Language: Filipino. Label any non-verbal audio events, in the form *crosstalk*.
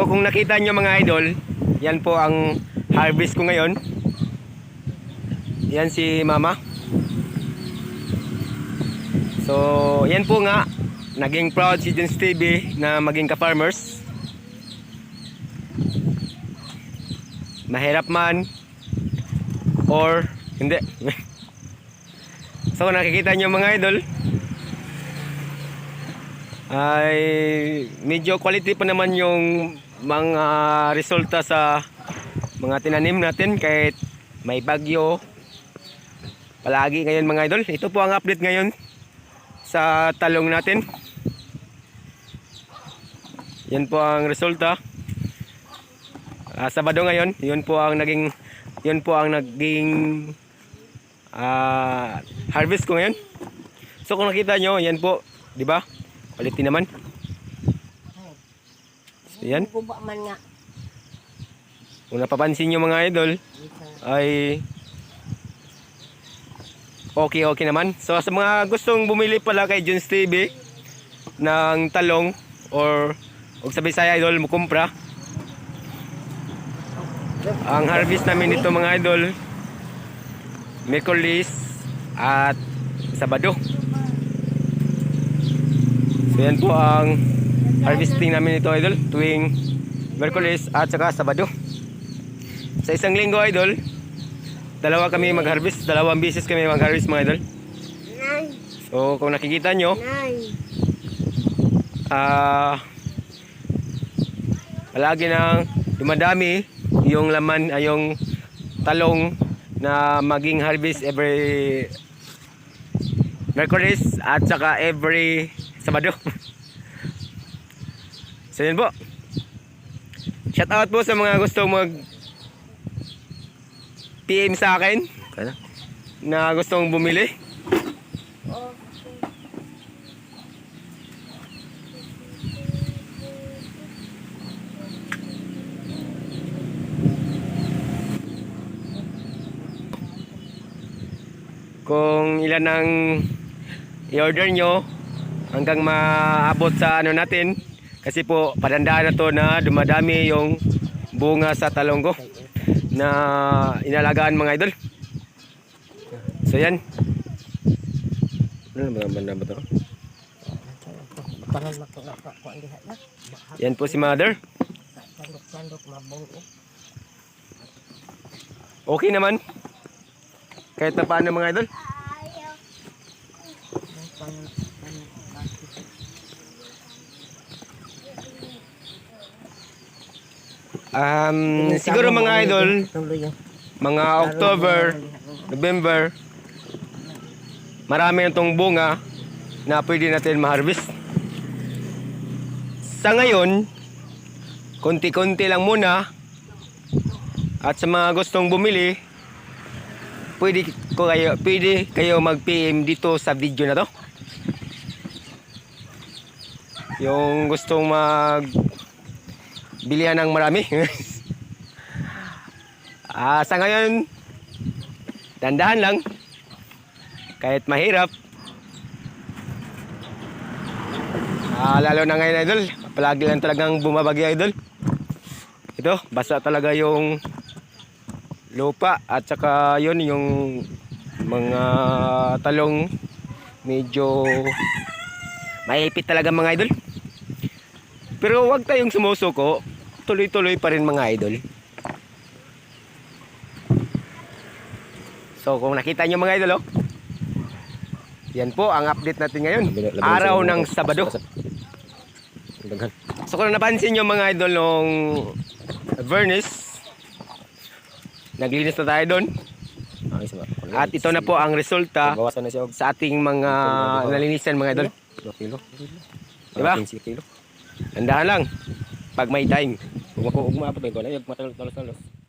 Kung nakita nyo mga idol, yan po ang harvest ko ngayon. Yan si mama. So yan po nga, naging proud si Jens TV na maging ka-farmers. Mahirap man or hindi. *laughs* so nakikita nyo mga idol, ay medyo quality pa naman yung mga resulta sa mga tinanim natin kahit may bagyo. Palagi ngayon mga idol. Ito po ang update ngayon sa talong natin. Yan po ang resulta. Ah, Sabado ngayon yun po ang naging yun po ang naging ah, harvest ko ngayon. So kung nakita nyo yan po di ba? Quality naman So, yan Guba man nga. Kung napapansin nyo mga idol, ay okay okay naman. So sa mga gustong bumili pala kay Junes TV ng talong or og sa Bisaya idol mo kumpra. Ang harvest namin dito mga idol Miyerkules at Sabado. So yan po ang harvesting namin ito idol tuwing Miyerkules at saka Sabado. Sa isang linggo idol, dalawa kami mag-harvest, dalawang beses kami mag-harvest mga idol. So kung nakikita nyo, ah palagi nang dumadami yung laman ay yung talong na maging harvest every Mercuries at saka every Sabado. *laughs* so yun po. Shout out po sa mga gusto mag PM sa akin Kaya? na gustong bumili. Kung ilan ang i-order nyo hanggang maabot sa ano natin kasi po padandaan na to na dumadami yung bunga sa talong ko na inalagaan mga idol. So yan. Ano naman banda ba ito? Yan po si mother. Okay naman. Kahit na paano mga idol. Um, siguro mga idol, mga October, November, marami itong bunga na pwede natin ma-harvest. Sa ngayon, konti-konti lang muna at sa mga gustong bumili, pwede ko kayo, pwede kayo mag-PM dito sa video na to. Yung gustong mag bilihan ng marami. ah, sa ngayon, dandahan lang. Kahit mahirap. Ah, lalo na ngayon idol, palagi lang talagang bumabagyo idol. Ito, basa talaga yung lupa at saka yun yung mga talong medyo maipit talaga mga idol. Pero wag tayong sumusuko, tuloy-tuloy pa rin mga idol. So kung nakita nyo mga idol oh, yan po ang update natin ngayon. Araw ng Sabado. So kung napansin nyo mga idol nung Vernis, naglinis na tayo doon. Sama. At ito na po ang resulta og sa ating mga nalinisan mga idol. 2 kilo. Diba? 15 kilo. Tandaan lang, pag may time. Kung ako ug maapot ko, ay matalon-talon.